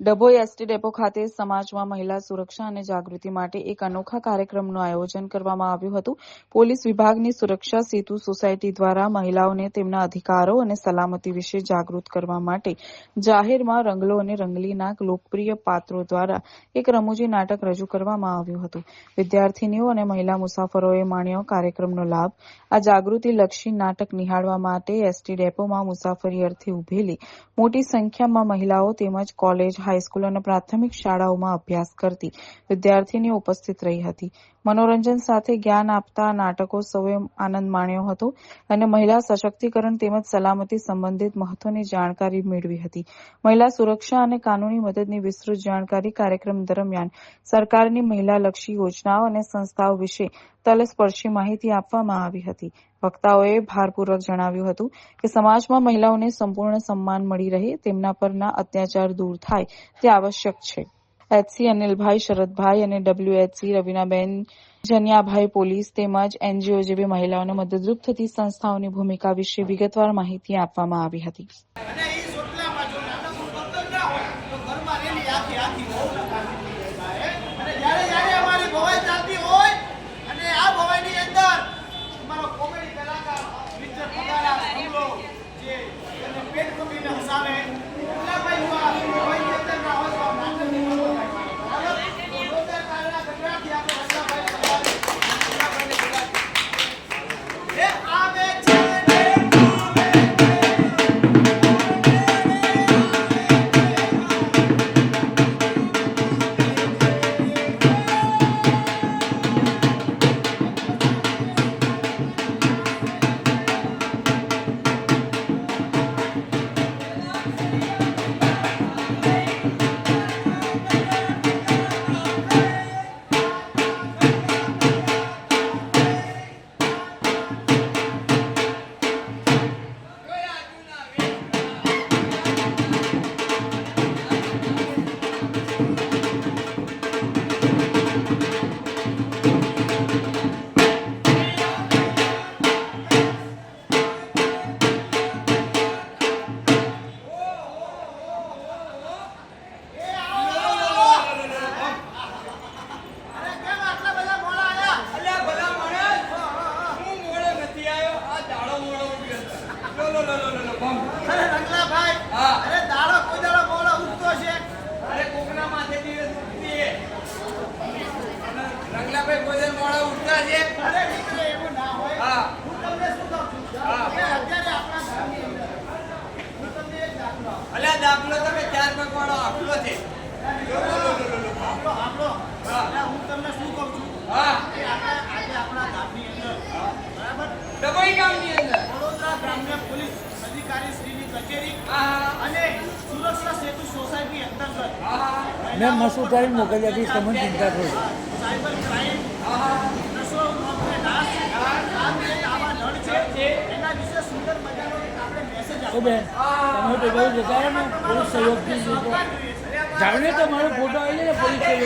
Dabhoi ST depot ખાતે સમાજમાં મહિલા સુરક્ષા અને જાગૃતિ માટે એક અનોખા કાર્યક્રમનું આયોજન કરવામાં આવ્યું હતું. પોલીસ વિભાગની સુરક્ષા સેતુ સોસાયટી દ્વારા મહિલાઓને તેમના અધિકારો અને સલામતી વિશે જાગૃત કરવા માટે જાહેરમાં રંગલો અને રંગલીના લોકપ્રિય પાત્રો દ્વારા એક રમૂજી નાટક રજૂ કરવામાં આવ્યું હતું. વિદ્યાર્થીનીઓ અને મહિલા મુસાફરોએ માણ્યો કાર્યક્રમનો લાભ. આ જાગૃતિલક્ષી નાટક નિહાળવા માટે એસટી ડેપોમાં મુસાફરી અર્થે ઉભેલી મોટી સંખ્યામાં મહિલાઓ તેમજ કોલેજ હાઈસ્કૂલ અને પ્રાથમિક શાળાઓમાં અભ્યાસ કરતી વિદ્યાર્થીની ઉપસ્થિત રહી હતી. મનોરંજન સાથે જ્ઞાન આપતા નાટકો સૌએ આનંદ માણ્યો હતો અને મહિલા સશક્તિકરણ તેમજ સલામતી સંબંધિત મહત્વની જાણકારી મેળવી હતી. મહિલા સુરક્ષા અને કાનૂની મદદની વિસ્તૃત જાણકારી કાર્યક્રમ દરમિયાન સરકારની મહિલાલક્ષી યોજનાઓ અને સંસ્થાઓ વિશે તલસ્પર્શી માહિતી આપવામાં આવી હતી. વક્તાઓએ ભારપૂર્વક જણાવ્યું હતું કે સમાજમાં મહિલાઓને સંપૂર્ણ સન્માન મળી રહે, તેમના પરના અત્યાચાર દૂર થાય, તે આવશ્યક છે. એચસી અનિલભાઈ, શરદભાઈ અને ડબ્લ્યુએચસી રવિનાબેન જનિયાભાઈ પોલીસ તેમજ એનજીઓ જેવી મહિલાઓને મદદરૂપ થતી સંસ્થાઓની ભૂમિકા વિશે વિગતવાર માહિતી આપવામાં આવી હતી. દાખલો આપું. અલ્યા દાખલો તમે ચાર પગ આખલો છે? હા. હું. તમને શું કહું છું? હા. આજે આપણા ગામની અંદર. બરાબર? ડભોઈ ગામની અંદર? વડોદરા ગ્રામ્ય પોલીસ અધિકારી શ્રીની કચેરી હા હા અને સુરક્ષા સેતુ સોસાયટી અંતર્ગત. હા હા મેં મસૂર કરીને મોકલી ચિંતા થઈ. સાયબર ક્રાઇમ હા હા નશો નોકરે નાશ આ બે આવા નળ છે એના વિશે સુંદર મજાનો એક આપણે મેસેજ તો બેન. તમે તો બહુ જતા ને પોલીસ સહયોગથી જાણે તમારો ફોટો આવી જાય ને પોલીસ